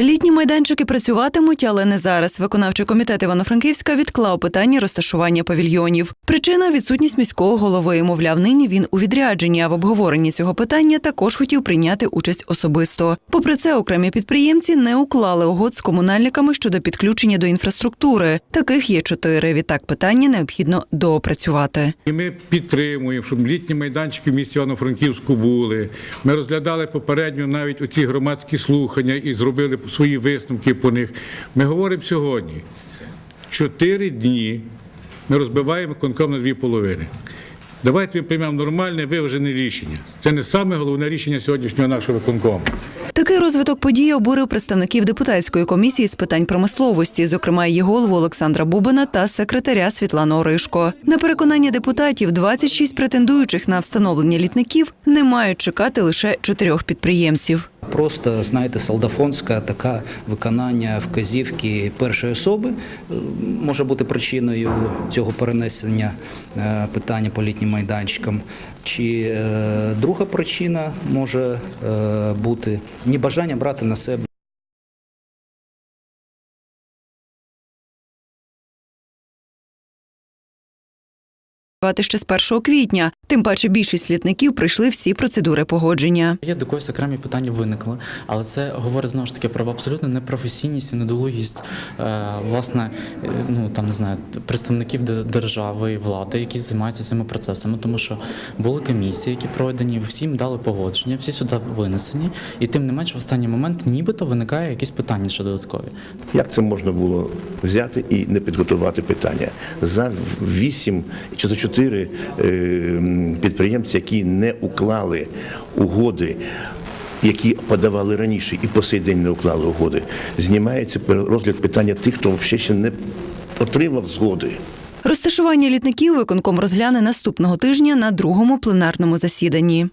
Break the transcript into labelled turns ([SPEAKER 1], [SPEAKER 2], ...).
[SPEAKER 1] Літні майданчики працюватимуть, але не зараз. Виконавчий комітет Івано-Франківська відклав питання розташування павільйонів. Причина відсутність міського голови. Мовляв, нині він у відрядженні. А в обговоренні цього питання також хотів прийняти участь особисто. Попри це, окремі підприємці не уклали угод з комунальниками щодо підключення до інфраструктури. Таких є чотири. Відтак питання необхідно доопрацювати.
[SPEAKER 2] Ми підтримуємо, щоб літні майданчики в місті Івано-Франківську були. Ми розглядали попередньо навіть оці громадські слухання і зробили свої висновки по них. Ми говоримо сьогодні. Чотири дні ми розбиваємо конком на дві половини. Давайте ми приймемо нормальне виважене рішення. Це не саме головне рішення сьогоднішнього нашого виконкому.
[SPEAKER 1] Такий розвиток подій обурив представників депутатської комісії з питань промисловості, зокрема її голову Олександра Бубина та секретаря Світлану Оришко. На переконання депутатів, 26 претендуючих на встановлення літників не мають чекати лише чотирьох підприємців.
[SPEAKER 3] Просто знаєте, солдафонська така виконання вказівки першої особи е, може бути причиною цього перенесення е, питання по літнім майданчикам. Чи е, друга причина може бути небажання брати на себе.
[SPEAKER 1] Ще з 1 квітня. Тим паче більшість літників пройшли всі процедури погодження.
[SPEAKER 4] Є до когось окремі питання виникли, але це говорить знову ж таки про абсолютно непрофесійність і недолугість е, власне, е, ну там не знаю, представників держави і влади, які займаються цими процесами, тому що були комісії, які пройдені, всім дали погодження, всі сюди винесені, і тим не менш в останній момент нібито виникає якісь питання ще додаткові.
[SPEAKER 5] Як це можна було взяти і не підготувати питання? За вісім чи за чотири е, підприємці, які не уклали угоди, які подавали раніше і по сей день не уклали угоди, знімається розгляд питання тих, хто взагалі ще не отримав згоди.
[SPEAKER 1] Розташування літників виконком розгляне наступного тижня на другому пленарному засіданні.